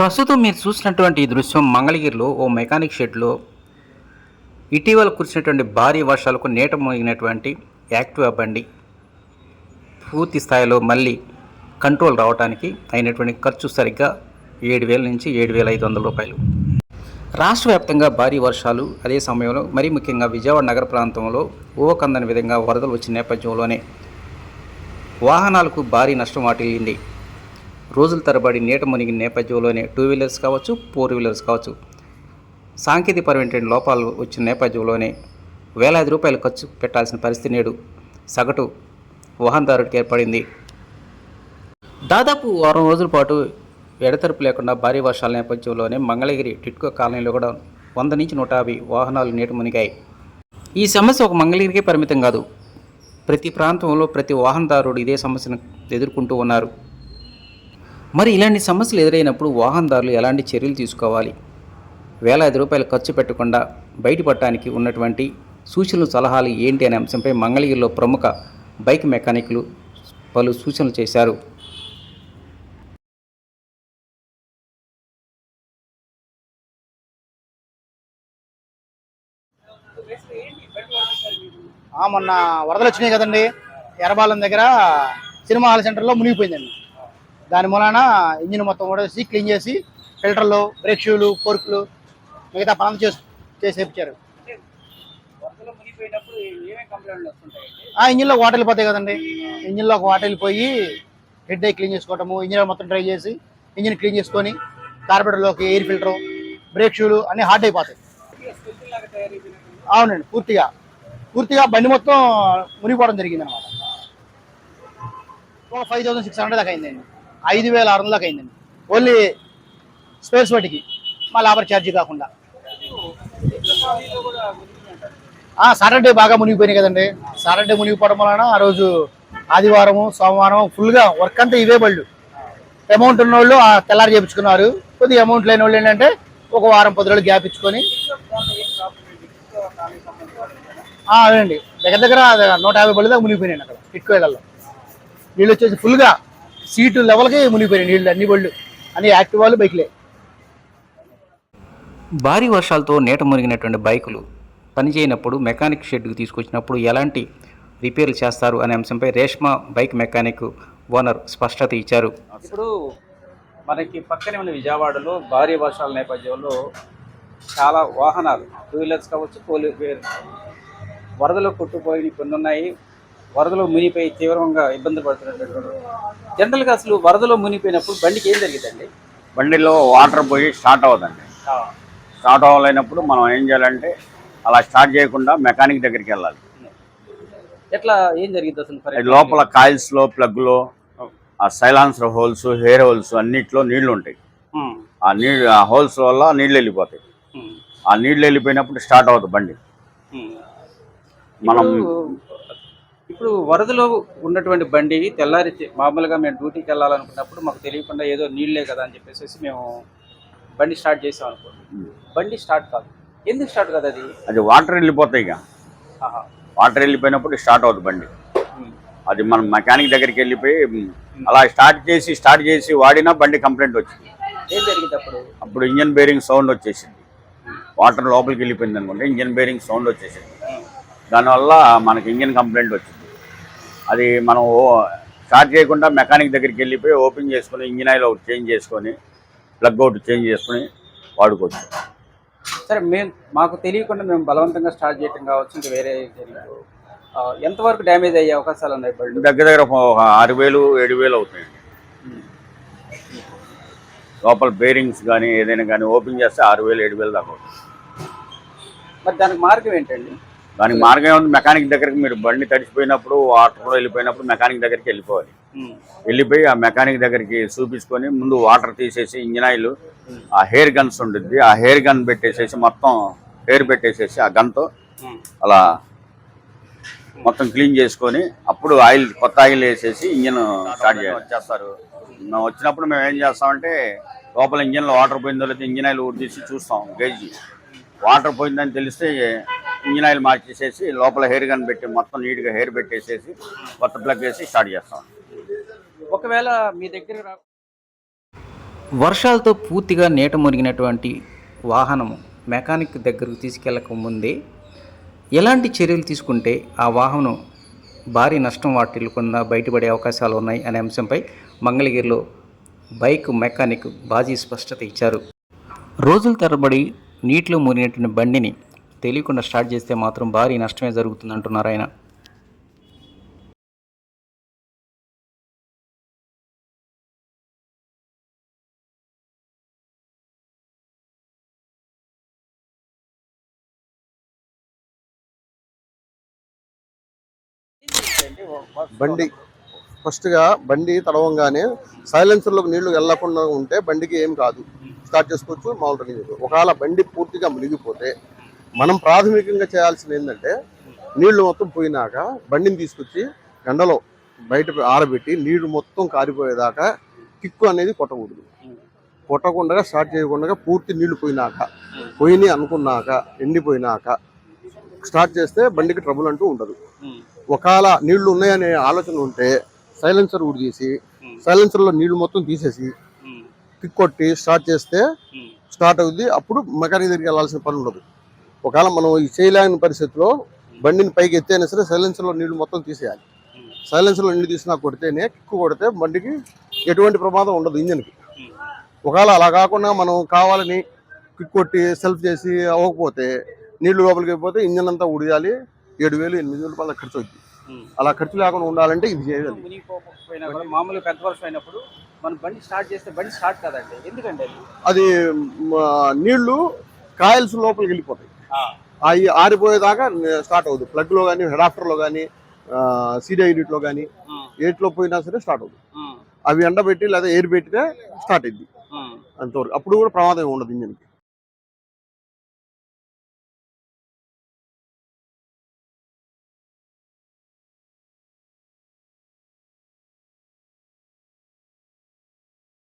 ప్రస్తుతం మీరు చూసినటువంటి ఈ దృశ్యం మంగళగిరిలో ఓ మెకానిక్ షెడ్లో ఇటీవల కురిసినటువంటి భారీ వర్షాలకు నీట మోగినటువంటి యాక్టివా బండి పూర్తి స్థాయిలో మళ్ళీ కంట్రోల్ రావడానికి అయినటువంటి ఖర్చు సరిగ్గా ఏడు వేల నుంచి ఏడు వేల ఐదు వందల రూపాయలు. రాష్ట్ర వ్యాప్తంగా భారీ వర్షాలు అదే సమయంలో మరీ ముఖ్యంగా విజయవాడ నగర ప్రాంతంలో ఊవకందని విధంగా వరదలు వచ్చిన నేపథ్యంలోనే వాహనాలకు భారీ నష్టం వాటిల్లింది. రోజుల తరబడి నీట మునిగిన నేపథ్యంలోనే టూ వీలర్స్ కావచ్చు ఫోర్ వీలర్స్ కావచ్చు. సాంకేతికపరమైన లోపాలు వచ్చిన నేపథ్యంలోనే వేలాది రూపాయలు ఖర్చు పెట్టాల్సిన పరిస్థితి నేడు సగటు వాహనదారుడికి ఏర్పడింది. దాదాపు వారం రోజుల పాటు ఎడతెరపు లేకుండా భారీ వర్షాల నేపథ్యంలోనే మంగళగిరి టిట్కో కాలనీలో కూడా వంద నుంచి నూట యాభై వాహనాలు నీట మునిగాయి. ఈ సమస్య ఒక మంగళగిరికే పరిమితం కాదు. ప్రతి ప్రాంతంలో ప్రతి వాహనదారుడు ఇదే సమస్యను ఎదుర్కొంటూ ఉన్నారు. మరి ఇలాంటి సమస్యలు ఎదురైనప్పుడు వాహనదారులు ఎలాంటి చర్యలు తీసుకోవాలి? వేలాది రూపాయలు ఖర్చు పెట్టకుండా బయటపడటానికి ఉన్నటువంటి సూచనలు సలహాలు ఏంటి అనే అంశంపై మంగళగిరిలో ప్రముఖ బైక్ మెకానిక్లు పలు సూచనలు చేశారు. మొన్న వరదలు వచ్చినాయి కదండి. ఎర్రబాలెం దగ్గర సినిమా హాల్ సెంటర్లో మునిగిపోయిందండి. దాని మూలాన ఇంజిన్ మొత్తం కూడా వేసి క్లీన్ చేసి ఫిల్టర్లు బ్రేక్ షూలు ఫోర్కులు మిగతా పనులు చేసి చేసి ఇప్పించారు ఆ ఇంజిన్లో వాటర్ వెళ్ళిపోతాయి కదండి. ఇంజిన్లో ఒక వాటర్ వెళ్ళిపోయి హెడ్ అయి క్లీన్ చేసుకోవటము ఇంజిన్ మొత్తం డ్రై చేసి ఇంజిన్ క్లీన్ చేసుకొని కార్బెటర్లోకి ఎయిర్ ఫిల్టరు బ్రేక్ షూలు అన్నీ హార్డ్ అయిపోతాయి. అవునండి పూర్తిగా. పూర్తిగా బండి మొత్తం మునిగిపోవడం జరిగింది అనమాట ఒక ఫైవ్ థౌసండ్ సిక్స్ హండ్రెడ్ దాకా అయిందండి. ఐదు వేల ఆరు వందలకి అయిందండి. ఓన్లీ స్పేస్ వాటికి మా లేబర్ ఛార్జీ కాకుండా. సాటర్డే బాగా మునిగిపోయినాయి కదండి. సాటర్డే మునిగిపోవడం వలన ఆ రోజు ఆదివారము సోమవారం ఫుల్గా వర్క్ అంతా ఇవే బళ్ళు. అమౌంట్ ఉన్న వాళ్ళు ఆ తెల్లారి చేపించుకున్నారు. కొద్దిగా అమౌంట్ లేని వాళ్ళు ఏంటంటే ఒక వారం పది రోజులు గ్యాప్ ఇచ్చుకొని. ఆ, దగ్గర దగ్గర నూట యాభై బళ్ళు దాకా మునిగిపోయినాయి అక్కడ ఇటుకోళ్ళలో వీళ్ళు వచ్చేసి ఫుల్గా సీటు లెవెల్కి మునిగిపోయినాయి నీళ్ళు అన్ని బళ్ళు. అన్ని యాక్టివాలు బైక్లే. భారీ వర్షాలతో నీట మునిగినటువంటి బైకులు పనిచేయనప్పుడు మెకానిక్ షెడ్కి తీసుకొచ్చినప్పుడు ఎలాంటి రిపేర్లు చేస్తారు అనే అంశంపై రేష్మా బైక్ మెకానిక్ ఓనర్ స్పష్టత ఇచ్చారు. ఇప్పుడు మనకి పక్కనే ఉన్న విజయవాడలో భారీ వర్షాల నేపథ్యంలో చాలా వాహనాలు టూ వీలర్స్ కావచ్చు ఫోర్ వరదలో కొట్టుపోయి కొన్ని ఉన్నాయి. వరదలో మునిగిపోయి తీవ్రంగా ఇబ్బంది పడుతున్నటువంటి జనరల్గా అసలు వరదలో మునిగిపోయినప్పుడు బండికి ఏం జరిగిందండి బండిలో వాటర్ పోయి స్టార్ట్ అవ్వదండి స్టార్ట్ అవ్వలేనప్పుడు మనం ఏం చేయాలంటే అలా స్టార్ట్ చేయకుండా మెకానిక్ దగ్గరికి వెళ్ళాలి. ఎట్లా ఏం జరిగింది అసలు? లోపల కాయిల్స్లో ప్లగ్లో ఆ సైలాన్సర్ హోల్స్ హెయిర్ హోల్స్ అన్నిట్లో నీళ్ళు ఉంటాయి. ఆ నీళ్ళు ఆ హోల్స్ వల్ల నీళ్ళు వెళ్ళిపోతాయి. ఆ నీళ్ళు వెళ్ళిపోయినప్పుడు స్టార్ట్ అవుతుంది బండి. మనం ఇప్పుడు- వరదలో ఉన్నటువంటి బండి తెల్లారి మామూలుగా మేము డ్యూటీకి వెళ్ళాలనుకున్నప్పుడు మాకు తెలియకుండా ఏదో నీళ్ళే కదా అని చెప్పేసి మేము బండి స్టార్ట్ చేసాం అనుకోండి. బండి స్టార్ట్ కాదు. ఎందుకు స్టార్ట్ కాదు అది? అది వాటర్ వెళ్ళిపోతాయి ఇక. ఆహా. వాటర్ వెళ్ళిపోయినప్పుడు స్టార్ట్ అవుతుంది బండి. అది మనం మెకానిక్ దగ్గరికి వెళ్ళిపోయి అలా స్టార్ట్ చేసి స్టార్ట్ చేసి వాడినా బండి కంప్లైంట్ వచ్చింది. ఏం జరిగింది అప్పుడు? అప్పుడు ఇంజన్ బేరింగ్ సౌండ్ వచ్చేసింది. వాటర్ లోపలికి వెళ్ళిపోయింది అనుకుంటే ఇంజన్ బేరింగ్ సౌండ్ వచ్చేసింది. దానివల్ల మనకి ఇంజన్ కంప్లైంట్ వచ్చింది. అది మనం స్టార్ట్ చేయకుండా మెకానిక్ దగ్గరికి వెళ్ళిపోయి ఓపెన్ చేసుకొని ఇంజిన్ ఆయిల్ ఒకటి చేంజ్ చేసుకొని ప్లగ్ అవుట్ చేంజ్ చేసుకొని వాడుకోవచ్చు. సరే మేము మాకు తెలియకుండా మేము బలవంతంగా స్టార్ట్ చేయటం కావచ్చు ఇంకా వేరే ఎంతవరకు డ్యామేజ్ అయ్యే అవకాశాలు ఉన్నాయి బళ్ళు? దగ్గర దగ్గర ఒక ఆరు వేలు ఏడు వేలు అవుతాయండి. లోపల బేరింగ్స్ కానీ ఏదైనా కానీ ఓపెన్ చేస్తే ఆరు వేలు ఏడు వేలు దాకా అవుతుంది మరి దానికి మార్గం ఏంటండి? దానికి మార్గం ఏముంది? మెకానిక్ దగ్గరికి మీరు బండి తడిచిపోయినప్పుడు వాటర్ కూడా వెళ్ళిపోయినప్పుడు మెకానిక్ దగ్గరికి వెళ్ళిపోవాలి. వెళ్ళిపోయి ఆ మెకానిక్ దగ్గరికి చూపించుకొని ముందు వాటర్ తీసేసి ఇంజిన్ ఆయిల్ ఆ హెయిర్ గన్స్ ఉంటుంది ఆ హెయిర్ గన్ పెట్టేసేసి మొత్తం హెయిర్ పెట్టేసేసి ఆ గన్తో. అలా మొత్తం క్లీన్ చేసుకొని అప్పుడు ఆయిల్ కొత్త ఆయిల్ వేసేసి ఇంజిన్ స్టార్ట్ మేము వచ్చినప్పుడు మేము ఏం చేస్తామంటే లోపల ఇంజిన్లో వాటర్ పోయిందో లేదో ఇంజిన్ ఆయిల్ ఊడి తీసి చూస్తాం గేజీ వాటర్ పోయిందని తెలిస్తే ఇంజిన్ ఆయిల్ మార్చేసేసి లోపల హెయిర్ గన్ పెట్టి మొత్తం నీట్గా హెయిర్ పెట్టేసేసి కొత్త ప్లగ్ వేసి స్టార్ట్ చేస్తాం. ఒకవేళ మీ దగ్గర వర్షాలతో పూర్తిగా నీట మునిగినటువంటి వాహనము మెకానిక్ దగ్గరకు తీసుకెళ్ళక ముందే ఎలాంటి చర్యలు తీసుకుంటే ఆ వాహనం భారీ నష్టం వాటిల్లకుండా బయటపడే అవకాశాలు ఉన్నాయి అనే అంశంపై మంగళగిరిలో బైక్ మెకానిక్ బాజీ స్పష్టత ఇచ్చారు. రోజుల తరబడి నీటిలో మునిగినటువంటి బండిని తెలియకుండా స్టార్ట్ చేస్తే మాత్రం భారీ నష్టమే జరుగుతుందంటున్నారు ఆయన. బండి ఫస్ట్గా బండి తడవంగానే సైలెన్సర్లోకి నీళ్ళు వెళ్ళకుండా ఉంటే బండికి ఏం కాదు స్టార్ట్ చేసుకోవచ్చు మామూలు ఒకవేళ బండి పూర్తిగా మునిగిపోతే మనం ప్రాథమికంగా చేయాల్సింది ఏంటంటే నీళ్ళు మొత్తం పోయినాక బండిని తీసుకొచ్చి ఎండలో బయట ఆరబెట్టి నీళ్ళు మొత్తం కారిపోయేదాకా కిక్కు అనేది కొట్టకూడదు. కొట్టకుండా స్టార్ట్ చేయకుండా పూర్తి నీళ్ళు పోయినాక పోయినాయి అనుకున్నాక ఎండిపోయినాక స్టార్ట్ చేస్తే బండికి ట్రబుల్ అంటూ ఉండదు. ఒకవేళ నీళ్ళు ఉన్నాయనే ఆలోచన ఉంటే సైలెన్సర్ ఊడి తీసి సైలెన్సర్లో నీళ్ళు మొత్తం తీసేసి కిక్ కొట్టి స్టార్ట్ చేస్తే స్టార్ట్ అవుద్ది. అప్పుడు మెకానిక్ దగ్గరికి వెళ్ళాల్సిన పని ఉండదు. ఒకవేళ మనం ఈ చేయలేని పరిస్థితిలో బండిని పైకి ఎత్తైనా సరే సైలెన్సర్లో నీళ్ళు మొత్తం తీసేయాలి. సైలెన్సర్లో నీళ్ళు తీసినా కొడితేనే కిక్ కొడితే బండికి ఎటువంటి ప్రమాదం ఉండదు ఇంజన్కి. ఒకవేళ అలా కాకుండా మనం కావాలని కిక్ కొట్టి సెల్ఫ్ చేసి అవ్వకపోతే నీళ్ళు లోపలికి అయిపోతే ఇంజన్ అంతా ఉడియాలి ఏడు వేలు ఎనిమిది వేలు రూపాయల ఖర్చు అవుతుంది అలా ఖర్చు లేకుండా ఉండాలంటే ఇది చేయాలి మామూలుగా పెద్ద వర్షం అయినప్పుడు మనం బండి స్టార్ట్ చేస్తే బండి స్టార్ట్ కాదండి. ఎందుకండి అది? నీళ్ళు కాయల్స్ లోపలికి వెళ్ళిపోతాయి. అవి ఆరిపోయేదాకా స్టార్ట్ అవుతుంది ప్లగ్లో కానీ హెడాప్టర్లో కానీ సీడియా యూనిట్లో కానీ ఏట్లో పోయినా సరే స్టార్ట్ అవుతుంది అవి ఎండబెట్టి లేదా ఎయిర్ పెట్టితే స్టార్ట్ అయింది అంతవరకు. అప్పుడు కూడా ప్రమాదం ఉండదు ఇంజన్కి.